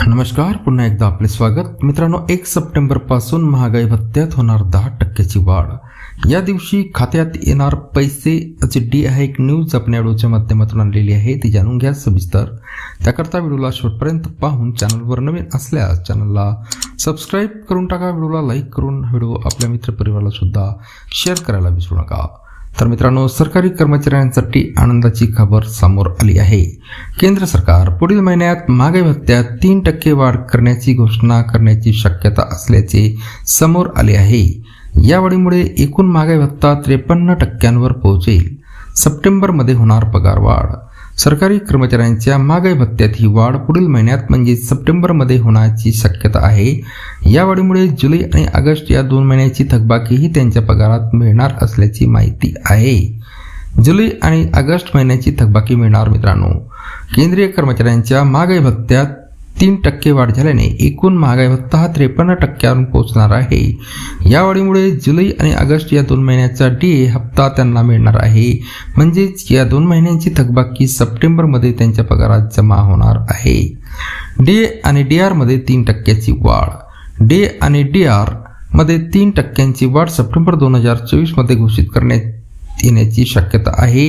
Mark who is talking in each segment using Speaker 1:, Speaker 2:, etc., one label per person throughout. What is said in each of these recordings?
Speaker 1: नमस्कार पुन्हा एकदा आपले स्वागत. मित्रांनो एक सप्टेंबरपासून महागाई भत्त्यात होणार दहा टक्क्याची वाढ. या दिवशी खात्यात येणार पैसे असे डी आहे एक न्यूज आपण या व्हिडिओच्या माध्यमातून आणलेली आहे ती जाणून घ्या सविस्तर. त्याकरता व्हिडिओला शेवटपर्यंत पाहून चॅनलवर नवीन असल्यास चॅनलला सबस्क्राईब करून टाका व्हिडिओला लाईक करून व्हिडिओ आपल्या मित्रपरिवाराला सुद्धा शेअर करायला विसरू नका. तर मित्रांनो सरकारी कर्मचाऱ्यांसाठी आनंदाची खबर समोर आली आहे. केंद्र सरकार पुढील महिन्यात मागे भत्त्यात तीन टक्के वाढ करण्याची घोषणा करण्याची शक्यता असल्याचे समोर आले आहे. या वाढीमुळे एकूण मागे भत्ता त्रेपन्न टक्क्यांवर पोहोचेल. सप्टेंबरमध्ये होणार पगार वाढ. सरकारी कर्मचाऱ्यांच्या महागाई भत्त्यात ही वाढ पुढील महिन्यात म्हणजे सप्टेंबरमध्ये होण्याची शक्यता आहे. या वाढीमुळे जुलै आणि ऑगस्ट या दोन महिन्याची थकबाकीही त्यांच्या पगारात मिळणार असल्याची माहिती आहे. जुलै आणि ऑगस्ट महिन्याची थकबाकी मिळणार मित्रांनो. केंद्रीय कर्मचाऱ्यांच्या महागाई भत्त्यात तीन टक्के वाढ झाल्याने एकूण महागाई भत्ता हा त्रेपन्न टक्क्यावरून पोहोचणार आहे. या वाढीमुळे जुलै आणि ऑगस्ट या दोन महिन्याचा डी ए हप्ता त्यांना मिळणार आहे. म्हणजेच या दोन महिन्यांची थकबाकी सप्टेंबरमध्ये त्यांच्या पगारात जमा होणार आहे. डे आणि डी आरमध्ये तीन टक्क्याची वाढ. डे आणि डी आरमध्ये तीन टक्क्यांची वाढ सप्टेंबर दोन हजार चोवीसमध्ये घोषित करण्यात येण्याची शक्यता आहे.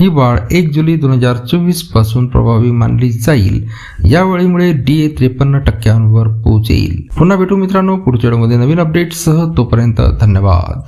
Speaker 1: ही वाढ एक जुलै दोन हजार चोवीसपासून प्रभावी मानली जाईल. या वेळेमुळे डी ए त्रेपन्न टक्क्यांवर पोहोचेल. पुन्हा भेटू मित्रांनो पुढच्या वेळेमध्ये नवीन अपडेटसह तोपर्यंत धन्यवाद.